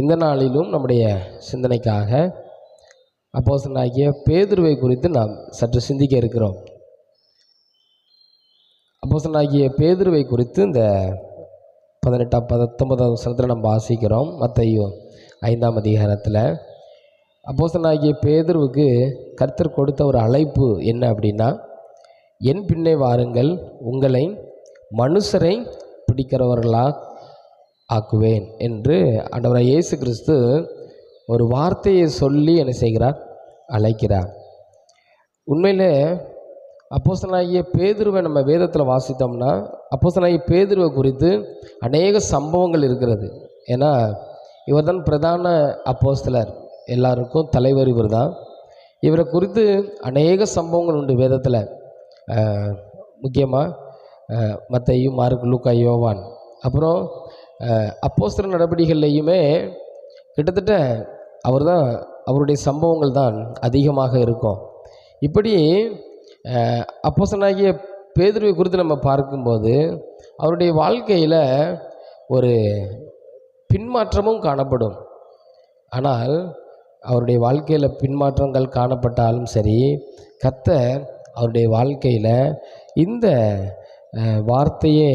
இந்த நாளிலும் நம்முடைய சிந்தனைக்காக அப்போசனாகிய பேதுருவை குறித்து நாம் சற்று சிந்திக்க இருக்கிறோம். அப்போசனாகிய பேதுருவை குறித்து இந்த பதினெட்டாம் பத்தொன்பதாம் வசனத்தில் நம்ம வாசிக்கிறோம். மத்தையும் ஐந்தாம் அதிகாரத்தில். அப்போசனாகிய பேதுருவுக்கு கர்த்தர் கொடுத்த ஒரு அழைப்பு என்ன அப்படின்னா என் பின்னே வாருங்கள் உங்களை மனுஷரை பிடிக்கிறவர்களா ஆக்குவேன் என்று ஆண்டவராக இயேசு கிறிஸ்து ஒரு வார்த்தையை சொல்லி என்ன செய்கிறார் அழைக்கிறார். உண்மையில் அப்போசனாகிய பேதுருவை நம்ம வேதத்தில் வாசித்தோம்னா அப்போசனாகிய பேதுருவை குறித்து அநேக சம்பவங்கள் இருக்கிறது. ஏன்னா இவர் தான் பிரதான அப்போஸ்தலர். எல்லாருக்கும் தலைவர் இவர் தான் இவரை குறித்து அநேக சம்பவங்கள் உண்டு வேதத்தில். முக்கியமாக மத்தையும் மார்க் லூக்கா யோவான். அப்புறம் அப்போஸ்தல நடவடிக்கைகள்லையுமே கிட்டத்தட்ட அவர் தான் அவருடைய சம்பவங்கள் தான் அதிகமாக இருக்கும். இப்படி அப்போசனாகிய பேதுருவை குறித்து நம்ம பார்க்கும்போது அவருடைய வாழ்க்கையில் ஒரு பின்மாற்றமும் காணப்படும். ஆனால் அவருடைய வாழ்க்கையில் பின்மாற்றங்கள் காணப்பட்டாலும் சரி கத்தர் அவருடைய வாழ்க்கையில் இந்த வார்த்தையை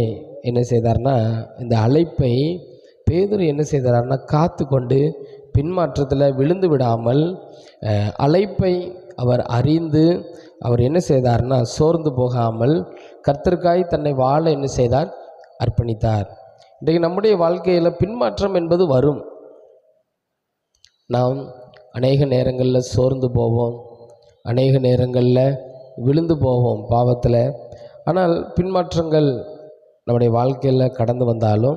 என்ன செய்தார்னா இந்த அழைப்பை பேதுரு என்ன செய்தார்னா காத்து கொண்டு பின்மாற்றத்தில் விழுந்து விடாமல் அழைப்பை அவர் அறிந்து அவர் என்ன செய்தார்னா சோர்ந்து போகாமல் கர்த்தருக்காய் தன்னை வாழ என்ன செய்தார்? அர்ப்பணித்தார். இன்றைக்கு நம்முடைய வாழ்க்கையில் பின்மாற்றம் என்பது வரும். நாம் அநேக நேரங்களில் சோர்ந்து போவோம். அநேக நேரங்களில் விழுந்து போவோம் பாவத்தில். ஆனால் பின்மாற்றங்கள் நம்முடைய வாழ்க்கையில் கடந்து வந்தாலும்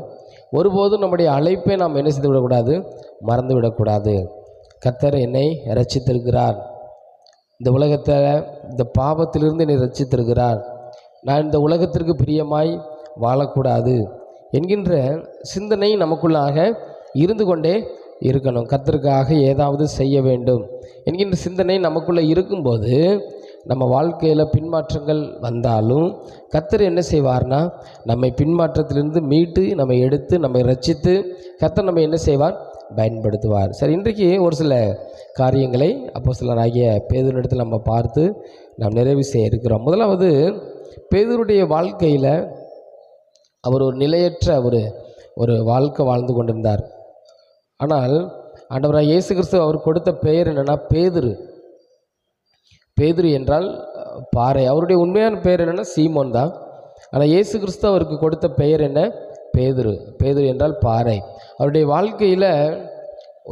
ஒருபோதும் நம்முடைய அழைப்பை நாம் என்ன செய்து விடக்கூடாது? மறந்து விடக்கூடாது. கத்தர் என்னை ரசித்திருக்கிறார் இந்த உலகத்தில் இந்த பாவத்திலிருந்து என்னை ரசித்திருக்கிறார் நான் இந்த உலகத்திற்கு பிரியமாய் வாழக்கூடாது என்கின்ற சிந்தனை நமக்குள்ளாக இருந்து கொண்டே இருக்கணும். கத்திற்காக ஏதாவது செய்ய வேண்டும் என்கின்ற சிந்தனை நமக்குள்ளே இருக்கும்போது நம்ம வாழ்க்கையில் பின்மாற்றங்கள் வந்தாலும் கத்தர் என்ன செய்வார்னா நம்மை பின்மாற்றத்திலிருந்து மீட்டு நம்மை எடுத்து நம்மை ரச்சித்து கத்தர் நம்ம என்ன செய்வார்? பயன்படுத்துவார். சரி இன்றைக்கு ஒரு சில காரியங்களை அப்போ சிலராகிய பேதூரிடத்தில் நம்ம பார்த்து நாம் நிறைவு செய்ய இருக்கிறோம். முதலாவது பேதூருடைய வாழ்க்கையில் அவர் ஒரு நிலையற்ற ஒரு ஒரு வாழ்க்கை வாழ்ந்து கொண்டிருந்தார். ஆனால் ஆண்டவராக இயேசு கிறிஸ்து அவர் கொடுத்த பெயர் என்னன்னா பேதுரு. பேதுரு என்றால் பாறை. அவருடைய உண்மையான பெயர் என்னென்னா சீமோன் தான். ஆனால் இயேசு கிறிஸ்து அவருக்கு கொடுத்த பெயர் என்ன? பேதுரு. பேதுரு என்றால் பாறை. அவருடைய வாழ்க்கையில்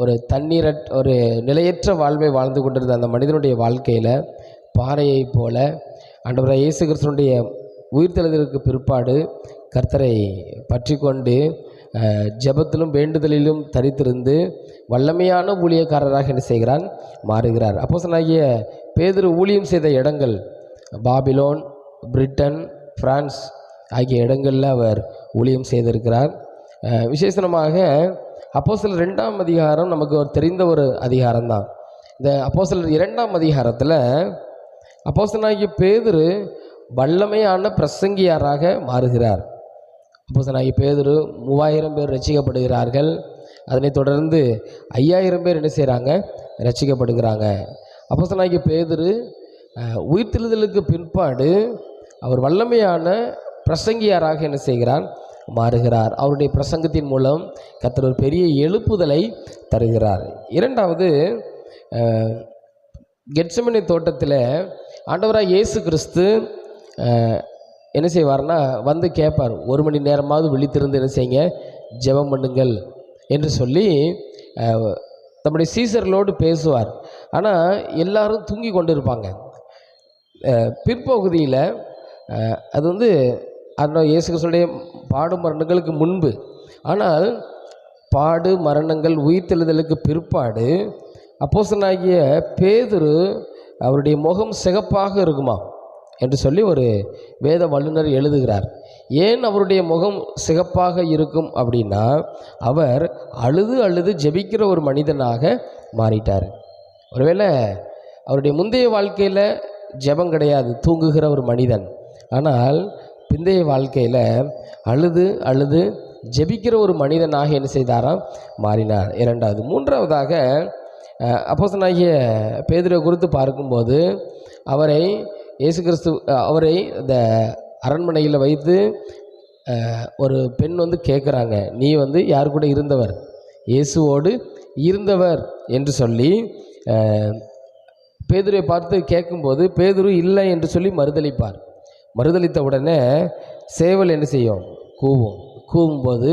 ஒரு தண்ணீர ஒரு நிலையற்ற வாழ்வை வாழ்ந்து கொண்டிருந்த அந்த மனிதனுடைய வாழ்க்கையில் பாறையைப் போல அன்றவரை இயேசு கிறிஸ்துனுடைய உயிர்த்தெழுதலுக்கு பிற்பாடு கர்த்தரை பற்றி கொண்டு ஜெபத்திலும் வேண்டுதலிலும் தரித்திருந்து வல்லமையான ஊழியக்காரராக என்ன செய்கிறான்? மாறுகிறார். அப்போ சொன்னாகிய பேதர் ஊழியம் செய்த இடங்கள் பாபிலோன் பிரிட்டன் பிரான்ஸ் ஆகிய இடங்களில் அவர் ஊழியம் செய்திருக்கிறார். விசேஷமாக விசேஷமாக சில ரெண்டாம் அதிகாரம் நமக்கு ஒரு தெரிந்த ஒரு அதிகாரம் தான். இந்த அப்போஸ்தலர் இரண்டாம் அதிகாரத்தில் அப்போசனாகிய பேதுரு வல்லமையான பிரசங்கியாராக மாறுகிறார். அப்போசனாகி பேதுரு மூவாயிரம் பேர் ரசிக்கப்படுகிறார்கள். அதனைத் தொடர்ந்து ஐயாயிரம் பேர் என்ன செய்கிறாங்க ரசிக்கப்படுகிறாங்க. அப்போசனாகி பேதுரு உயிர்த்தெழுதலுக்கு பின்பாடு அவர் வல்லமையான பிரசங்கியாராக என்ன செய்கிறார்? மாறுகிறார். அவருடைய பிரசங்கத்தின் மூலம் கத்தர் ஒரு பெரிய எழுப்புதலை தருகிறார். இரண்டாவது கெட்சமனை தோட்டத்தில் ஆண்டவராக இயேசு கிறிஸ்து என்ன செய்வார்னா வந்து கேட்பார் ஒரு மணி நேரமாவது விழித்திருந்து என்ன செய்யுங்க? ஜெபம் பண்ணுங்கள். என்று சொல்லி தம்முடைய சீசர்களோடு பேசுவார். ஆனால் எல்லாரும் தூங்கி கொண்டு இருப்பாங்க பிற்பகுதியில் அது வந்து அதனால் இயேசுகளுடைய பாடு மரணங்களுக்கு முன்பு. ஆனால் பாடு மரணங்கள் உயிர்த்தெழுதலுக்கு பிற்பாடு அப்போசனாகிய பேதுரு அவருடைய முகம் சிகப்பாக இருக்குமா என்று சொல்லி ஒரு வேத வல்லுனர் எழுதுகிறார். ஏன் அவருடைய முகம் சிகப்பாக இருக்கும் அப்படின்னா அவர் அழுது அழுது ஜெபிக்கிற ஒரு மனிதனாக மாறிட்டார். ஒருவேளை அவருடைய முந்தைய வாழ்க்கையில் ஜெபம் கிடையாது தூங்குகிற ஒரு மனிதன். ஆனால் பிந்தைய வாழ்க்கையில் அழுது அழுது ஜெபிக்கிற ஒரு மனிதனாக என்ன செய்தாராம்? மாறினார். இரண்டாவது. மூன்றாவதாக அப்போசனாகிய பேதுரை குறித்து பார்க்கும்போது அவரை இயேசு கிறிஸ்து அவரை இந்த அரண்மனையில் வைத்து ஒரு பெண் வந்து கேட்குறாங்க நீ வந்து யார் கூட இருந்தவர்? இயேசுவோடு இருந்தவர் என்று சொல்லி பேதுரை பார்த்து கேட்கும்போது பேதுரு இல்லை என்று சொல்லி மறுதளிப்பார் மறுதளித்த உடனே சேவல் என்ன செய்யும்? கூவும். கூவும்போது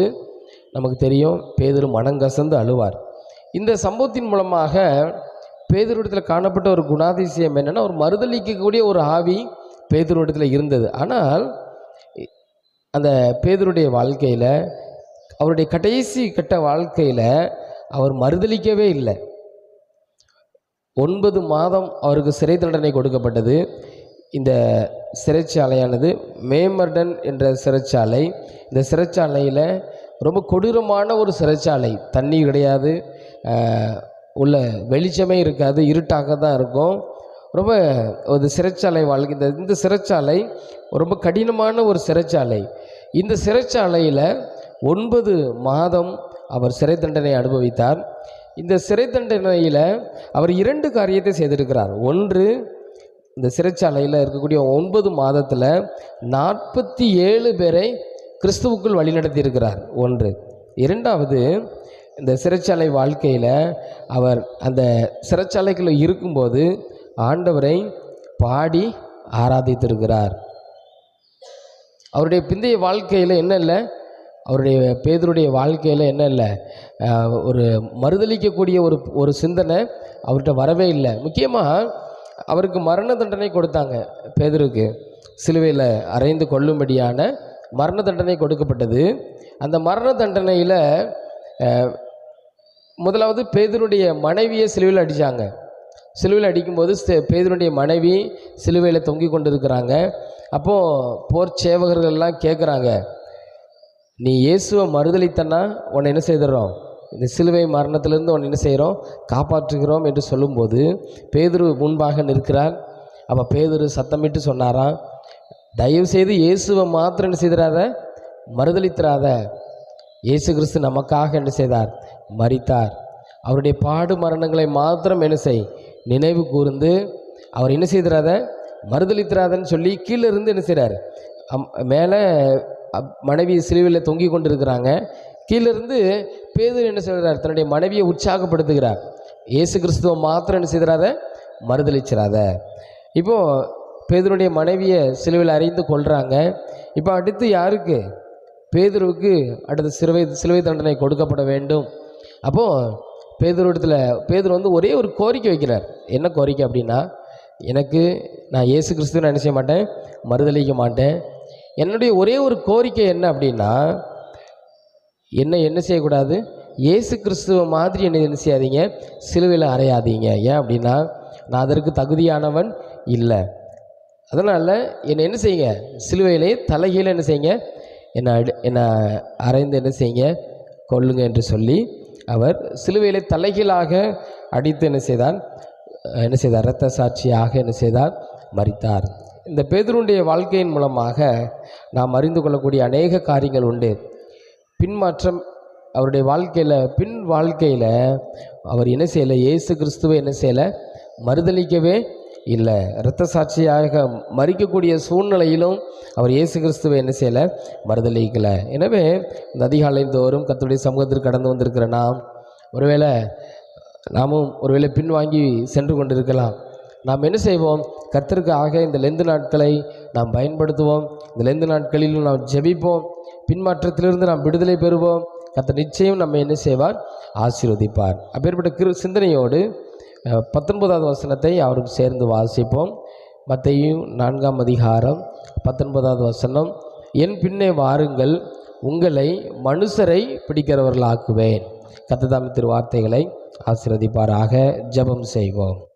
நமக்கு தெரியும் பேதுரு மனங்கசந்து அழுவார். இந்த சம்பவத்தின் மூலமாக பேதுருடத்தில் காணப்பட்ட ஒரு குணாதிசயம் என்னென்னா ஒரு மறுதளிக்கக்கூடிய ஒரு ஆவி பேதுருடத்தில் இருந்தது. ஆனால் அந்த பேதுருடைய வாழ்க்கையில் அவருடைய கடைசி கட்ட வாழ்க்கையில் அவர் மறுதளிக்கவே இல்லை. ஒன்பது மாதம் அவருக்கு சிறை தண்டனை கொடுக்கப்பட்டது. இந்த சிறைச்சாலையானது மேமர்டன் என்ற சிறைச்சாலை. இந்த சிறைச்சாலையில் ரொம்ப கொடூரமான ஒரு சிறைச்சாலை. தண்ணி கிடையாது. உள்ள வெளிச்சமே இருக்காது இருட்டாக தான் இருக்கும். ரொம்ப ஒரு சிறைச்சாலை வாழ்க்கை. இந்த இந்த சிறைச்சாலை ரொம்ப கடினமான ஒரு சிறைச்சாலை. இந்த சிறைச்சாலையில் ஒன்பது மாதம் அவர் சிறை தண்டனை அனுபவித்தார். இந்த சிறை தண்டனையில் அவர் இரண்டு காரியத்தை செய்திருக்கிறார். ஒன்று இந்த சிறைச்சாலையில் இருக்கக்கூடிய ஒன்பது மாதத்தில் நாற்பத்தி ஏழு பேரை கிறிஸ்துவுக்குள் வழிநடத்தியிருக்கிறார். ஒன்று. இரண்டாவது இந்த சிறைச்சாலை வாழ்க்கையில் அவர் அந்த சிறைச்சாலைக்குள்ளே இருக்கும்போது ஆண்டவரை பாடி ஆராதித்திருக்கிறார். அவருடைய பிந்தைய வாழ்க்கையில் என்ன இல்லை? அவருடைய பேதருடைய வாழ்க்கையில் என்ன இல்லை? ஒரு மறுதளிக்கக்கூடிய ஒரு ஒரு சிந்தனை அவர்கிட்ட வரவே இல்லை. முக்கியமாக அவருக்கு மரண தண்டனை கொடுத்தாங்க பேதருக்கு. சிலுவையில் அறைந்து கொள்ளும்படியான மரண தண்டனை கொடுக்கப்பட்டது. அந்த மரண தண்டனையில் முதலாவது பேதருடைய மனைவியை சிலுவையில் அடித்தாங்க சிலுவையில் அடிக்கும்போது சி- மனைவி சிலுவையில் தொங்கி கொண்டு இருக்கிறாங்க அப்போது போர் சேவகர்கள்லாம் கேட்குறாங்க நீ இயேசுவை மறுதளித்தன்னா உன்னை என்ன செய்திடறோம் இந்த சிலுவை மரணத்திலிருந்து உன்னை என்ன செய்கிறோம் காப்பாற்றுகிறோம் என்று சொல்லும்போது பேதுரு முன்பாக நிற்கிறார். அப்போ பேதுரு சத்தமிட்டு சொன்னாராம் தயவு செய்து இயேசுவை மாத்திரம் என்ன செய்கிறார மறுதளித்திராத இயேசு கிறிஸ்து நமக்காக என்ன செய்தார்? மறித்தார் அவருடைய பாடு மரணங்களை மாத்திரம் என்ன செய்? நினைவு கூர்ந்து அவர் என்ன செய்திராத? மறுதளித்திராதன்னு சொல்லி கீழே இருந்து என்ன செய்கிறார் அம் மேலே அப்- மனைவி சிலுவையில் தொங்கி கொண்டு இருக்கிறாங்க கீழே இருந்து பேதர் என்ன செய்கிறார் தன்னுடைய மனைவியை உற்சாகப்படுத்துகிறார். இயேசு கிறிஸ்துவ மாத்திரம் என்ன செய்கிறாத மறுதளிச்சிடாத இப்போது பேதருடைய மனைவியை சிலுவையில் அறிந்து கொள்கிறாங்க இப்போ அடுத்து யாருக்கு? பேதுருவுக்கு அடுத்த சிலுவை சிலுவை தண்டனை கொடுக்கப்பட வேண்டும். அப்போது பேதுருவத்தில் பேதுரு வந்து ஒரே ஒரு கோரிக்கை வைக்கிறார். என்ன கோரிக்கை அப்படின்னா எனக்கு நான் ஏசு கிறிஸ்துவ என்ன செய்ய மாட்டேன் மறுதளிக்க மாட்டேன். என்னுடைய ஒரே ஒரு கோரிக்கை என்ன அப்படின்னா என்ன என்ன செய்யக்கூடாது? இயேசு கிறிஸ்துவ மாதிரி என்ன என்ன செய்யாதீங்க சிலுவையில் அறையாதீங்க. ஏன் அப்படின்னா நான் அதற்கு தகுதியானவன் இல்லை. அதனால் என்னை என்ன செய்யுங்க சிலுவையிலே தலைகீழ என்ன செய்யுங்க என்னை என்னை அரைந்து என்ன செய்யுங்க கொள்ளுங்க என்று சொல்லி அவர் சிலுவையிலே தலைகீழாக அடித்து என்ன செய்தார்? என்ன செய்தார்? இரத்த சாட்சியாக என்ன செய்தார்? மறித்தார் இந்த பேதருடைய வாழ்க்கையின் மூலமாக நாம் அறிந்து கொள்ளக்கூடிய அநேக காரியங்கள் உண்டு. பின்மாற்றம் அவருடைய வாழ்க்கையில் பின் வாழ்க்கையில் அவர் என்ன செய்யலை? இயேசு கிறிஸ்துவை என்ன செய்யலை? மறுதளிக்கவே இல்லை. இரத்த சாட்சியாக மறிக்கக்கூடிய சூழ்நிலையிலும் அவர் இயேசு கிறிஸ்துவை என்ன செய்யலை? மறுதளிக்கலை எனவே இந்த அதிகாலை தோறும் கத்துடைய சமூகத்திற்கு கடந்து வந்திருக்கிற நாம் ஒருவேளை நாமும் ஒருவேளை பின்வாங்கி சென்று கொண்டிருக்கலாம். நாம் என்ன செய்வோம்? கர்த்தருக்காக இந்த லெந்து நாட்களை நாம் பயன்படுத்துவோம். இந்த லெந்து நாட்களிலும் நாம் ஜெபிப்போம். பின்மாற்றத்திலிருந்து நாம் விடுதலை பெறுவோம். கத்த நிச்சயம் நம்ம என்ன செய்வார்? ஆசீர்வதிப்பார். அப்பேற்பட்ட கிரு சிந்தனையோடு பத்தொன்பதாவது வசனத்தை அவரும் சேர்ந்து வாசிப்போம். மத்தையும் நான்காம் அதிகாரம் பத்தொன்பதாவது வசனம் என் பின்னே வாருங்கள் உங்களை மனுஷரை பிடிக்கிறவர்களாக்குவேன். கத்ததாமி திருவார்த்தைகளை ஆசிரதிப்பாராக ஜெபம் செய்வோம்.